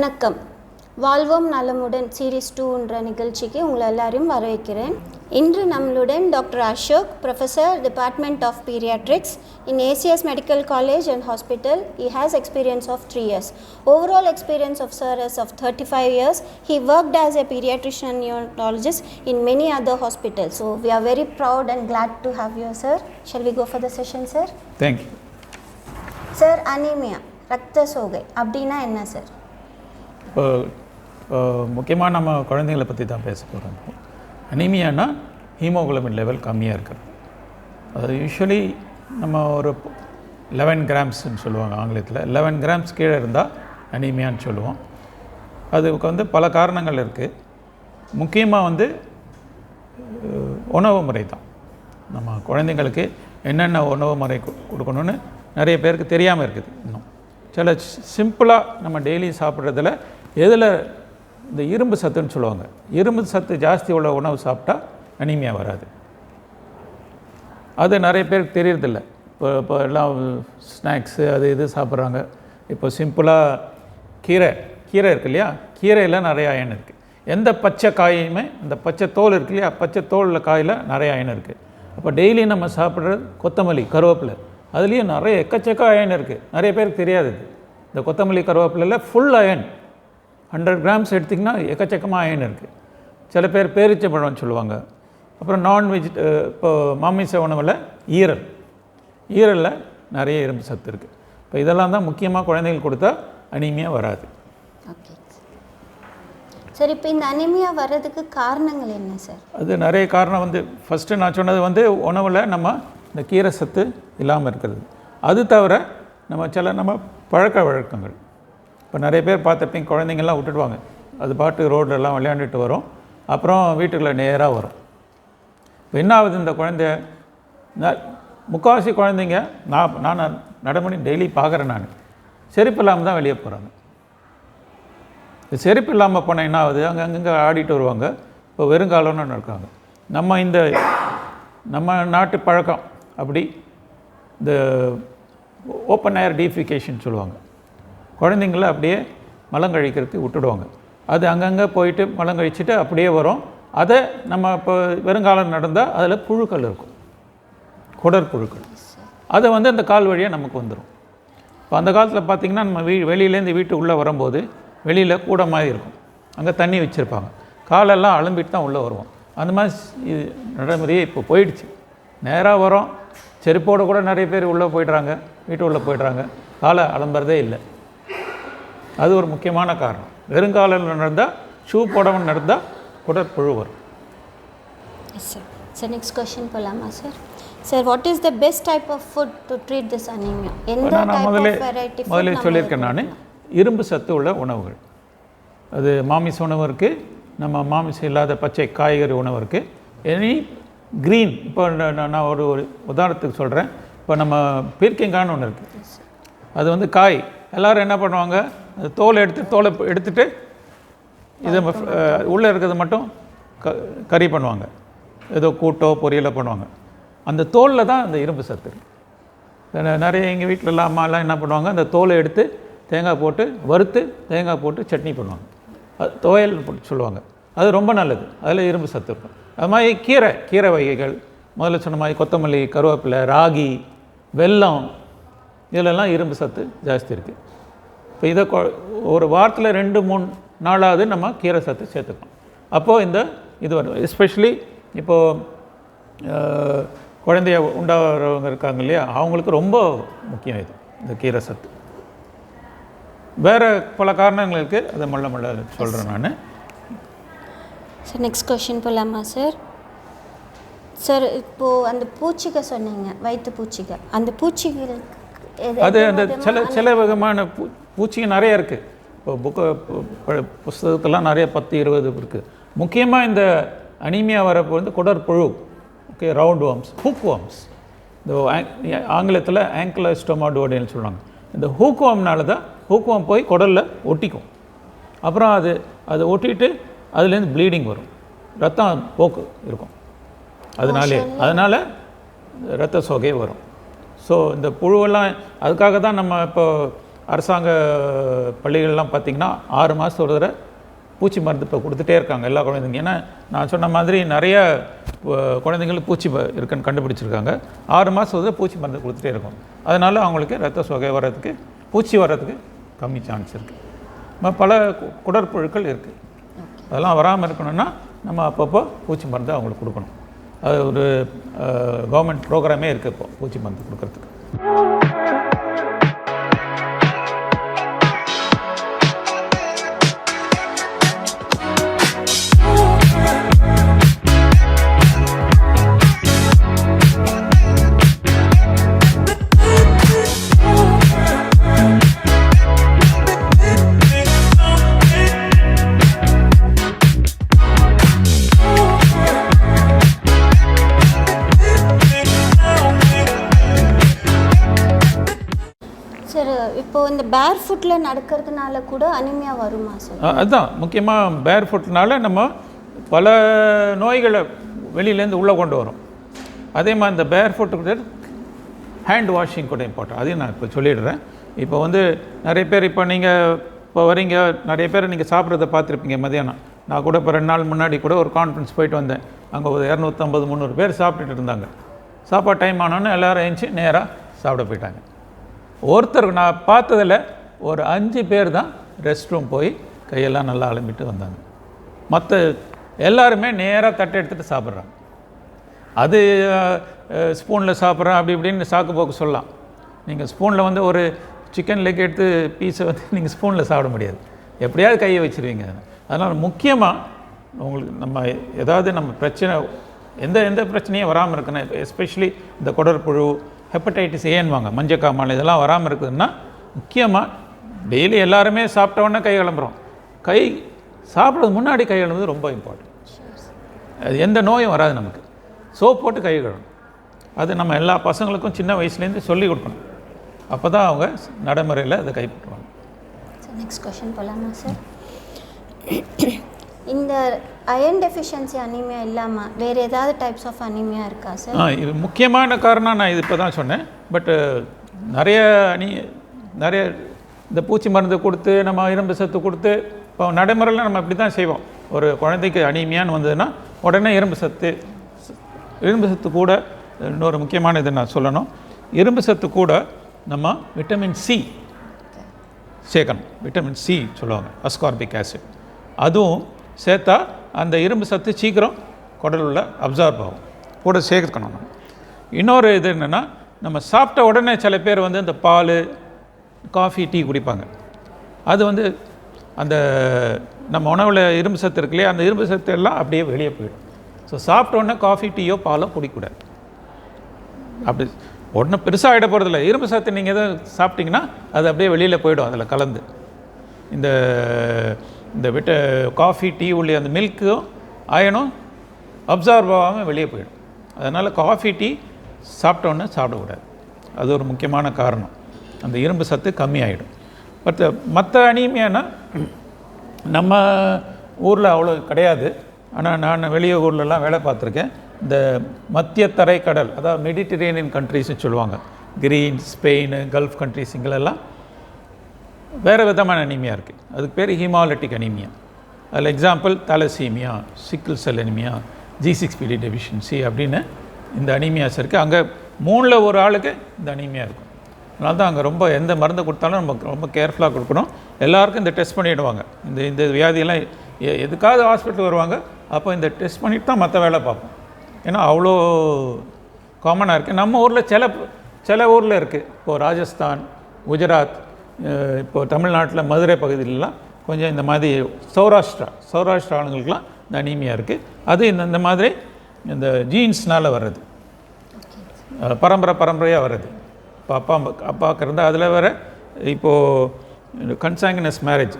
வணக்கம் வாழ்வோம் நலமுடன் சீரீஸ் டூன்ற நிகழ்ச்சிக்கு உங்களை எல்லாரையும் வரவேற்கிறேன் இன்று நம்மளுடன் doctor Ashok professor department of paediatrics in ACS medical college and hospital he has experience of 3 years overall experience of sir is of 35 years he worked as a pediatrician neonatologist in many other hospitals so we are very proud and glad to have you sir shall we go for the session sir thank you sir anaemia ரத்த சோகை அப்படின்னா என்ன sir இப்போ முக்கியமாக நம்ம குழந்தைங்களை பற்றி தான் பேச போகிறோம் அனீமியானா ஹீமோகுளோபின் லெவல் கம்மியாக இருக்குது அது யூஸ்வலி நம்ம ஒரு லெவன் கிராம்ஸ்ன்னு சொல்லுவாங்க ஆங்கிலத்தில். லெவன் கிராம்ஸ் கீழே இருந்தால் அனீமியான்னு சொல்லுவோம். அதுக்கு வந்து பல காரணங்கள் இருக்குது முக்கியமாக வந்து உணவு முறை தான். நம்ம குழந்தைங்களுக்கு என்னென்ன உணவு முறை கொடுக்கணும்னு நிறைய பேருக்கு தெரியாமல் இருக்குது இன்னும். சில சிம்பிளாக நம்ம டெய்லி சாப்பிட்றதுல எதில் இந்த இரும்பு சத்துன்னு சொல்லுவாங்க. இரும்பு சத்து ஜாஸ்தி உள்ள உணவு சாப்பிட்டா அனிமியா வராது. அது நிறைய பேருக்கு தெரியறதில்ல. இப்போ இப்போ எல்லாம் ஸ்நாக்ஸு அது இது சாப்பிட்றாங்க. இப்போ சிம்பிளாக கீரை கீரை இருக்கு இல்லையா? கீரையில் நிறைய அயன் இருக்குது எந்த பச்சை காயுமே இந்த பச்சை தோல் இருக்கு இல்லையா? பச்சை தோலில் காயில் நிறைய அயன் இருக்குது அப்போ டெய்லி நம்ம சாப்பிட்றது கொத்தமல்லி கருவேப்பிலை. அதுலேயும் நிறைய எக்கச்சக்க அயன் இருக்குது நிறைய பேருக்கு தெரியாது இந்த கொத்தமல்லி கருவேப்பிலையில் ஃபுல் அயன். ஹண்ட்ரட் கிராம்ஸ் எடுத்திங்கன்னா எக்கச்சக்கமாக அயன் இருக்குது சில பேர் பேரிச்சம்பழம்னு சொல்லுவாங்க. அப்புறம் நான்வெஜ் இப்போ மாமிச உணவில் ஈரல். ஈரலில் நிறைய இரும்பு சத்து இருக்குது இப்போ இதெல்லாம் தான் முக்கியமாக குழந்தைங்களுக்கு கொடுத்தா அனீமியா வராது. ஓகே சார் இப்போ இந்த அனிமியா வர்றதுக்கு காரணங்கள் என்ன சார் அது நிறைய காரணம் வந்து ஃபஸ்ட்டு நான் சொன்னது வந்து உணவில் நம்ம இந்த கீரை சத்து இல்லாமல் இருக்கிறது அது தவிர நம்ம சில நம்ம பழக்க வழக்கங்கள். இப்போ நிறைய பேர் பார்த்துருப்பீங்க குழந்தைங்கள்லாம் விட்டுடுவாங்க. அது பாட்டு ரோட்லலாம் விளையாண்டுட்டு வரும். அப்புறம் வீட்டுக்குள்ளே நேராக வரும். இப்போ என்ன ஆகுது இந்த குழந்தை? முக்கால்வாசி குழந்தைங்க நான் நான் நடைமுறை டெய்லி பார்க்குறேன் நான். செருப்பு இல்லாமல் தான் வெளியே போகிறாங்க இந்த செருப்பு இல்லாமல் போனால் என்ன ஆகுது? அங்கே அங்கங்கே ஆடிட்டு வருவாங்க. இப்போ வெறுங்காலம்னு இருக்காங்க. நம்ம இந்த நம்ம நாட்டு பழக்கம் அப்படி இந்த ஓப்பன் ஏர் டீஃபிகேஷன் சொல்லுவாங்க. குழந்தைங்கள அப்படியே மலம் கழிக்கிறதுக்கு விட்டுடுவாங்க. அது அங்கங்கே போயிட்டு மலங்கழிச்சிட்டு அப்படியே வரும். அதை நம்ம இப்போ வெறுங்காலம் நடந்தால் அதில் புழுக்கள் இருக்கும். குடற்புழுக்கள் அதை வந்து அந்த கால் வழியாக நமக்கு வந்துடும் இப்போ அந்த காலத்தில் பார்த்திங்கன்னா நம்ம வீ வெளியிலேருந்து வீட்டு உள்ளே வரும்போது வெளியில் கூட மாதிரி இருக்கும். அங்கே தண்ணி வச்சுருப்பாங்க. காலெல்லாம் அலம்பிட்டு தான் உள்ளே வருவோம். அந்த மாதிரி நடைமுறையே இப்போ போயிடுச்சு. நேராக வரோம். செருப்போடு கூட நிறைய பேர் உள்ளே போயிடுறாங்க. வீட்டு உள்ளே போயிடுறாங்க. காலை அலம்புறதே இல்லை. அது ஒரு முக்கியமான காரணம். வெறுங்காலில் நடந்தால் ஷூ போடாமல் நடந்தால் குடற்புழு வரும். சார் சார் நெக்ஸ்ட் கொஷின் போகலாமா sir sir what is the best type of food to treat this anaemia எந்த நான் வெரைட்டி முதல்ல சொல்லியிருக்கேன் நான். இரும்பு சத்து உள்ள உணவுகள். அது மாமிச உணவு இருக்குது நம்ம மாமிசம் இல்லாத பச்சை காய்கறி உணவு இருக்குது எனி க்ரீன் இப்போ நான் ஒரு ஒரு உதாரணத்துக்கு சொல்கிறேன் இப்போ நம்ம பீர்க்கங்கான்னு ஒன்று இருக்குது அது வந்து காய். எல்லாரும் என்ன பண்ணுவாங்க? அது தோலை எடுத்து தோலை எடுத்துட்டு இதை உள்ளே இருக்கிறது மட்டும் க கறி பண்ணுவாங்க. ஏதோ கூட்டோ பொரியலோ பண்ணுவாங்க. அந்த தோலில் தான் அந்த இரும்பு சத்து நிறைய எங்கள் வீட்டிலலாம் அம்மாலாம் என்ன பண்ணுவாங்க? அந்த தோலை எடுத்து தேங்காய் போட்டு வறுத்து தேங்காய் போட்டு சட்னி பண்ணுவாங்க. அது துவையல் சொல்லுவாங்க. அது ரொம்ப நல்லது. அதில் இரும்பு சத்து இருக்கும். அது மாதிரி கீரை கீரை வகைகள். முதல்ல சொன்ன மாதிரி கொத்தமல்லி கருவேப்பிலை ராகி வெல்லம். இதிலெல்லாம் இரும்பு சத்து ஜாஸ்தி இருக்குது இப்போ இதை கொ- ஒரு வாரத்தில் ரெண்டு மூணு நாளாவது நம்ம கீரை சத்து சேர்த்துக்கணும். அப்போது இந்த இது வரும். எஸ்பெஷலி இப்போது குழந்தைய உண்டாகிறவங்க இருக்காங்க இல்லையா? அவங்களுக்கு ரொம்ப முக்கியம் இது இந்த கீரை சத்து. வேறு பல காரணங்கள் இருக்குது அதை மல்ல மல்ல சொல்கிறேன் நான். சார் நெக்ஸ்ட் கொஷின் போகலாமா சார் சார் இப்போது அந்த பூச்சிகை சொன்னீங்க வயிற்று பூச்சிகை. அந்த பூச்சிகள் அது அந்த சில சில விதமான பூ பூச்சிங்க நிறைய இருக்குது இப்போ புக்கு புஸ்தகத்தெல்லாம் நிறைய பத்து இருபது இருக்குது முக்கியமாக இந்த அனீமியா வரப்போ வந்து குடற்புழு okay roundworms hookworms இந்த ஆங்கிலத்தில் ஆங்கிலஸ்டோமாடோடின்னு சொல்லுவாங்க. இந்த ஹூக் வார்ம்னால தான் ஹூக் வார்ம் போய் குடலில் ஒட்டிக்கும். அப்புறம் அது அதை ஒட்டிட்டு அதுலேருந்து ப்ளீடிங் வரும். ரத்தம் போக்கு இருக்கும். அதனாலே அதனால் ரத்த சோகை வரும். ஸோ இந்த புழுவெல்லாம் அதுக்காக தான் நம்ம இப்போ அரசாங்க பள்ளிகள்லாம் பார்த்திங்கன்னா ஆறு மாதம் ஒரு தடவை பூச்சி மருந்து இப்போ கொடுத்துட்டே இருக்காங்க எல்லா குழந்தைங்க ஏன்னா நான் சொன்ன மாதிரி நிறைய குழந்தைங்களுக்கு பூச்சி இருக்குன்னு கண்டுபிடிச்சிருக்காங்க. ஆறு மாதம் ஒரு தடவை பூச்சி மருந்து கொடுத்துட்டே இருக்கும். அதனால் அவங்களுக்கு ரத்த சோகை வர்றதுக்கு பூச்சி வர்றதுக்கு கம்மி சான்ஸ் இருக்குது பல குடற்புழுக்கள் இருக்குது அதெல்லாம் வராமல் இருக்கணும்னா நம்ம அப்பப்போ பூச்சி மருந்து அவங்களுக்கு கொடுக்கணும். அது ஒரு கவர்மெண்ட் ப்ரோக்ராமே இருக்குது இப்போது பூச்சி மருந்து கொடுக்கறதுக்கு. இப்போ இந்த பேர் ஃபுட்டில் நடக்கிறதுனால கூட அனிமியா வருமா சார் அதுதான். முக்கியமாக பேர் ஃபுட்னால நம்ம பல நோய்களை வெளியிலேருந்து உள்ளே கொண்டு வரோம். அதே மாதிரி இந்த பேர் ஃபுட்டு ஹேண்ட் வாஷிங் கூட இம்பார்ட்டன் அதையும் நான் இப்போ சொல்லிடுறேன். இப்போ வந்து நிறைய பேர் இப்போ நீங்கள் இப்போ வரீங்க. நிறைய பேர் நீங்கள் சாப்பிட்றத பார்த்துருப்பீங்க மதியானம். நான் கூட இப்போ ரெண்டு நாள் முன்னாடி கூட ஒரு கான்ஃபரன்ஸ் போயிட்டு வந்தேன். அங்கே ஒரு இரநூத்தம்பது முந்நூறு பேர் சாப்பிட்டுட்டு இருந்தாங்க. சாப்பாடு டைம் ஆனோன்னு எல்லோரும் எழுந்துச்சி நேராக சாப்பிட போயிட்டாங்க. ஒருத்தர் நான் பார்த்ததில் ஒரு அஞ்சு பேர் தான் ரெஸ்ட் ரூம் போய் கையெல்லாம் நல்லா அலம்பிட்டு வந்தாங்க. மற்ற எல்லாருமே நேராக தட்டை எடுத்துகிட்டு சாப்பிட்றாங்க. அது ஸ்பூனில் சாப்பிட்றேன் அப்படி இப்படின்னு சாக்கு போக்கு சொல்லலாம். நீங்கள் ஸ்பூனில் வந்து ஒரு சிக்கன் லெக் எடுத்து பீஸை வந்து நீங்கள் ஸ்பூனில் சாப்பிட முடியாது. எப்படியாவது கையை வச்சுருவீங்க அதனால் முக்கியமாக உங்களுக்கு நம்ம ஏதாவது நம்ம பிரச்சனை எந்த எந்த பிரச்சனையும் வராமல் இருக்கணும். எஸ்பெஷலி இந்த குடற்புழு ஹெப்படைட்டிஸ் ஏன்வாங்க மஞ்சக்காமல் இதெல்லாம் வராமல் இருக்குதுன்னா முக்கியமாக டெய்லி எல்லாருமே சாப்பிட்டோன்னே கை கிளம்புறோம் கை சாப்பிட்றது முன்னாடி கை கிளம்புறது ரொம்ப இம்பார்ட்டன்ட் அது எந்த நோயும் வராது நமக்கு. சோப் போட்டு கை கழுவணும். அது நம்ம எல்லா பசங்களுக்கும் சின்ன வயசுலேருந்து சொல்லி கொடுக்கணும். அப்போ தான் அவங்க நடைமுறையில் அதை கைப்பற்றுவாங்க. நெக்ஸ்ட் கொஷின் போகலாமா சார் இந்த அயன் டெஃபிஷியன்சி அனிமியா இல்லாமல் வேறு ஏதாவது டைப்ஸ் ஆஃப் அனிமியா இருக்கா சார் ஆ இது முக்கியமான காரணம் நான் இது இப்போ தான் சொன்னேன் பட்டு நிறைய அணி நிறைய இந்த பூச்சி மருந்து கொடுத்து நம்ம இரும்பு சத்து கொடுத்து இப்போ நடைமுறையில் நம்ம இப்படி தான் செய்வோம். ஒரு குழந்தைக்கு அனீமியான்னு வந்ததுன்னா உடனே இரும்பு சத்து இரும்பு சத்து கூட இன்னொரு முக்கியமான இது நான் சொல்லணும். இரும்பு சத்து கூட நம்ம விட்டமின் சி சேர்க்கணும். விட்டமின் சி சொல்லுவாங்க அஸ்கார்பிக் ஆசிட் அதுவும் சேர்த்தா அந்த இரும்பு சத்து சீக்கிரம் குடலில் உள்ள அப்சார்ப் ஆகும். கூட சேர்க்கணும் நம்ம. இன்னொரு இது என்னென்னா நம்ம சாப்பிட்ட உடனே சில பேர் வந்து இந்த பால் காஃபி டீ குடிப்பாங்க. அது வந்து அந்த நம்ம உணவில் இரும்பு சத்து இருக்கு இல்லையா அந்த இரும்பு சத்து எல்லாம் அப்படியே வெளியே போயிடும். ஸோ சாப்பிட்ட உடனே காஃபி டீயோ பாலோ குடிக்கூடாது. அப்படி உடனே பெருசாக ஆகிட போகிறதில்ல இரும்பு சத்து நீங்கள் எதுவும் சாப்பிட்டீங்கன்னா அது அப்படியே வெளியில் போயிடும் அதில் கலந்து. இந்த இந்த விட்ட காஃபி டீ உள்ளே அந்த மில்க்கும் அயனும் அப்சார்வ் ஆகாமல் வெளியே போயிடும். அதனால் காஃபி டீ சாப்பிட்டோன்னே சாப்பிடக்கூடாது. அது ஒரு முக்கியமான காரணம். அந்த இரும்பு சத்து கம்மியாயிடும். பட் மற்ற அனீமியானா நம்ம ஊரில் அவ்வளோ கிடையாது. ஆனால் நான் வெளிய ஊர்லலாம் வேலை பார்த்துருக்கேன். இந்த மத்திய தரை கடல் அதாவது மெடிட்டரேனியன் கண்ட்ரிஸ்னு சொல்லுவாங்க. கிரீன் ஸ்பெயின் கல்ஃப் கண்ட்ரிஸ் இங்கெல்லாம் வேறு விதமான அனிமியா இருக்குது அதுக்கு பேர் ஹீமாலட்டிக் அனிமியா அதில் example thalassaemia sickle cell anaemia G six P D deficiency அப்படின்னு இந்த அனிமியாஸ் இருக்குது அங்கே மூணில் ஒரு ஆளுக்கு இந்த அனிமியா இருக்கும். அதனால தான் அங்கே ரொம்ப எந்த மருந்து கொடுத்தாலும் நம்ம ரொம்ப கேர்ஃபுல்லாக கொடுக்கணும். எல்லாருக்கும் இந்த டெஸ்ட் பண்ணிவிடுவாங்க இந்த இந்த வியாதியெல்லாம் எதுக்காவது ஹாஸ்பிட்டல் வருவாங்க அப்போ இந்த டெஸ்ட் பண்ணிட்டு தான் மற்ற வேலை பார்ப்போம். ஏன்னா அவ்வளோ காமனாக இருக்குது நம்ம ஊரில் சில சில ஊரில் இருக்குது இப்போது ராஜஸ்தான் குஜராத் இப்போது தமிழ்நாட்டில் மதுரை பகுதியிலலாம் கொஞ்சம் இந்த மாதிரி சௌராஷ்டிரா சௌராஷ்டிரா ஆளுங்களுக்கெல்லாம் இந்த அனீமியா இருக்குது அது இந்த இந்த மாதிரி இந்த ஜீன்ஸ்னால் வர்றது. பரம்பரை பரம்பரையாக வர்றது. இப்போ அப்பா அப்பாவுக்கு இருந்தால் அதில் வேற இப்போது கன்சாங்கினஸ் மேரேஜ்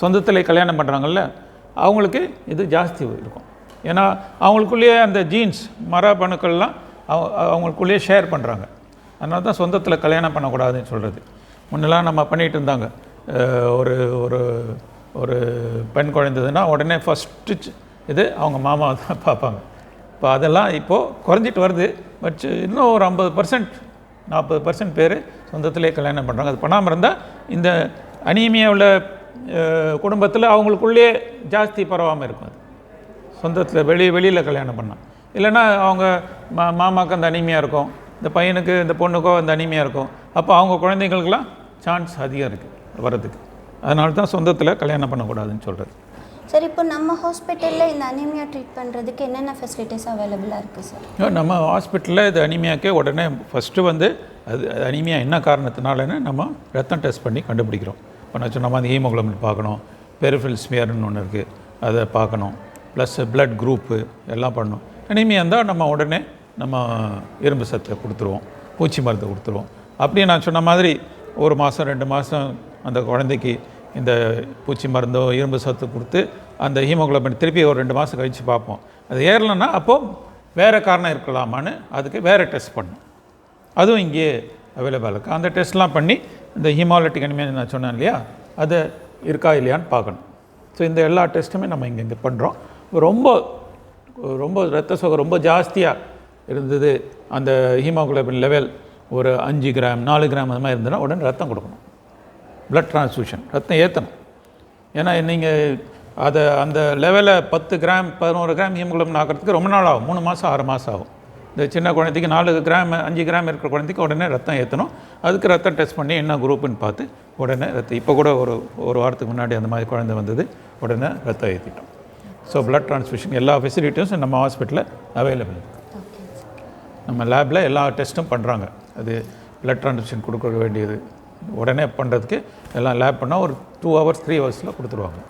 சொந்தத்தில் கல்யாணம் பண்ணுறாங்கல்ல அவங்களுக்கு இது ஜாஸ்தி இருக்கும். ஏன்னா அவங்களுக்குள்ளேயே அந்த ஜீன்ஸ் மரபணுக்கள்லாம் அவ அவங்களுக்குள்ளேயே ஷேர் பண்ணுறாங்க அதனால தான் சொந்தத்தில் கல்யாணம் பண்ணக்கூடாதுன்னு சொல்கிறது முன்னெல்லாம் நம்ம பண்ணிகிட்டு இருந்தாங்க. ஒரு ஒரு ஒரு பெண் குழந்ததுன்னா உடனே ஃபஸ்ட்டு இது அவங்க மாமா தான் பார்ப்பாங்க. இப்போ அதெல்லாம் இப்போது குறைஞ்சிட்டு வருது. பட் இன்னும் ஒரு ஐம்பது பர்சன்ட் நாற்பது பர்சன்ட் பேர் சொந்தத்திலே கல்யாணம் பண்ணுறாங்க அது பண்ணாமல் இருந்தால் இந்த அனீமியா உள்ள குடும்பத்தில் அவங்களுக்குள்ளேயே ஜாஸ்தி பரவாமல் இருக்கும் அது. சொந்தத்தில் வெளி வெளியில் கல்யாணம் பண்ணால் இல்லைன்னா அவங்க மா மாமாவுக்கு அந்த அனிமையாக இருக்கும். இந்த பையனுக்கு இந்த பொண்ணுக்கோ அந்த அனிமையாக இருக்கும். அப்போ அவங்க குழந்தைங்களுக்கெல்லாம் சான்ஸ் அதிகம் இருக்குது வர்றதுக்கு. அதனால தான் சொந்தத்தில் கல்யாணம் பண்ணக்கூடாதுன்னு சொல்கிறது சார் இப்போ நம்ம ஹாஸ்பிட்டலில் இந்த அனிமியா ட்ரீட் பண்ணுறதுக்கு என்னென்ன ஃபெசிலிட்டிஸ் அவைலபிளாக இருக்குது சார்? நம்ம ஹாஸ்பிட்டலில் இது அனிமியாக்கே உடனே ஃபஸ்ட்டு வந்து அது அனிமியா என்ன காரணத்தினாலன்னு நம்ம ரத்தம் டெஸ்ட் பண்ணி கண்டுபிடிக்கிறோம். இப்போ நான் சொன்ன மாதிரி ஹீமோகுளோபின் பார்க்கணும் பெரிஃபில் ஸ்மியர்னு ஒன்று இருக்குது அதை பார்க்கணும் ப்ளஸ் பிளட் குரூப்பு எல்லாம் பண்ணணும். அனிமியா இருந்தால் நம்ம உடனே நம்ம இரும்பு சத்தை கொடுத்துருவோம் பூச்சி மருந்து கொடுத்துருவோம். அப்படியே நான் சொன்ன மாதிரி ஒரு மாதம் ரெண்டு மாதம் அந்த குழந்தைக்கு இந்த பூச்சி மருந்தோ இரும்பு சத்து கொடுத்து அந்த ஹீமோகுளோபின் திருப்பி ஒரு ரெண்டு மாதம் கழித்து பார்ப்போம். அது ஏறலைன்னா அப்போது வேறு காரணம் இருக்கலாமான்னு அதுக்கு வேறு டெஸ்ட் பண்ணும். அதுவும் இங்கேயே அவைலபிள் இருக்குது அந்த டெஸ்ட்லாம் பண்ணி இந்த ஹீமாலட்டிக் அனிமியா நான் சொன்னேன் இல்லையா? அது இருக்கா இல்லையான்னு பார்க்கணும். ஸோ இந்த எல்லா டெஸ்ட்டுமே நம்ம இங்கே இங்கே பண்ணுறோம் ரொம்ப ரொம்ப ரத்த சோகை ரொம்ப ஜாஸ்தியாக இருந்தது அந்த ஹீமோகுளோபின் லெவல் ஒரு அஞ்சு கிராம் நாலு கிராம் அந்த மாதிரி இருந்ததுன்னா உடனே ரத்தம் கொடுக்கணும். Blood டிரான்ஸ்ஃபியூஷன் ரத்தம் ஏற்றணும் ஏன்னா நீங்கள் அதை அந்த லெவலில் பத்து கிராம் பதினோரு கிராம் ஹீமோகுளோபின் ஆக்கிறதுக்கு ரொம்ப நாள் ஆகும். மூணு மாதம் ஆறு மாதம் ஆகும். இந்த சின்ன குழந்தைக்கு நாலு கிராம் அஞ்சு கிராம் இருக்கிற குழந்தைக்கு உடனே ரத்தம் ஏற்றணும் அதுக்கு ரத்தம் டெஸ்ட் பண்ணி என்ன குரூப்புன்னு பார்த்து உடனே ரத்தம் இப்போ கூட ஒரு ஒரு வாரத்துக்கு முன்னாடி அந்த மாதிரி குழந்தை வந்தது உடனே ரத்தம் ஏற்றிட்டோம் ஸோ blood டிரான்ஸ்ஃபியூஷன் எல்லா ஃபெசிலிட்டிஸும் நம்ம ஹாஸ்பிட்டலில் அவைலபிள் நம்ம லேபில் எல்லா டெஸ்ட்டும் பண்ணுறாங்க அது பிளட் ட்ரான்ஸ்ஃபியூஷன் கொடுக்க வேண்டியது. உடனே பண்ணுறதுக்கு எல்லாம் லேப் பண்ணால் ஒரு டூ ஹவர்ஸ் த்ரீ ஹவர்ஸில் கொடுத்துருவாங்க.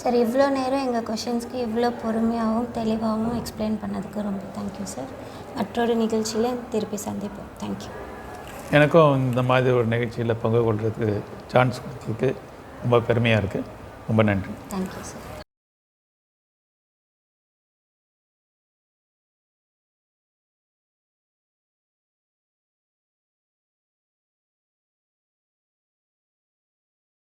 சார் இவ்வளோ நேரம் எங்கள் கொஷின்ஸ்க்கு இவ்வளோ பொறுமையாகவும் தெளிவாகவும் எக்ஸ்பிளைன் பண்ணதுக்கு ரொம்ப தேங்க்யூ சார். மற்றொரு நிகழ்ச்சியில் திருப்பி சந்திப்போம். தேங்க்யூ எனக்கும் இந்த மாதிரி ஒரு நிகழ்ச்சியில் பங்கு கொள்றதுக்கு சான்ஸ் கொடுத்ததுக்கு ரொம்ப பெருமையாக இருக்குது ரொம்ப நன்றி. Thank you sir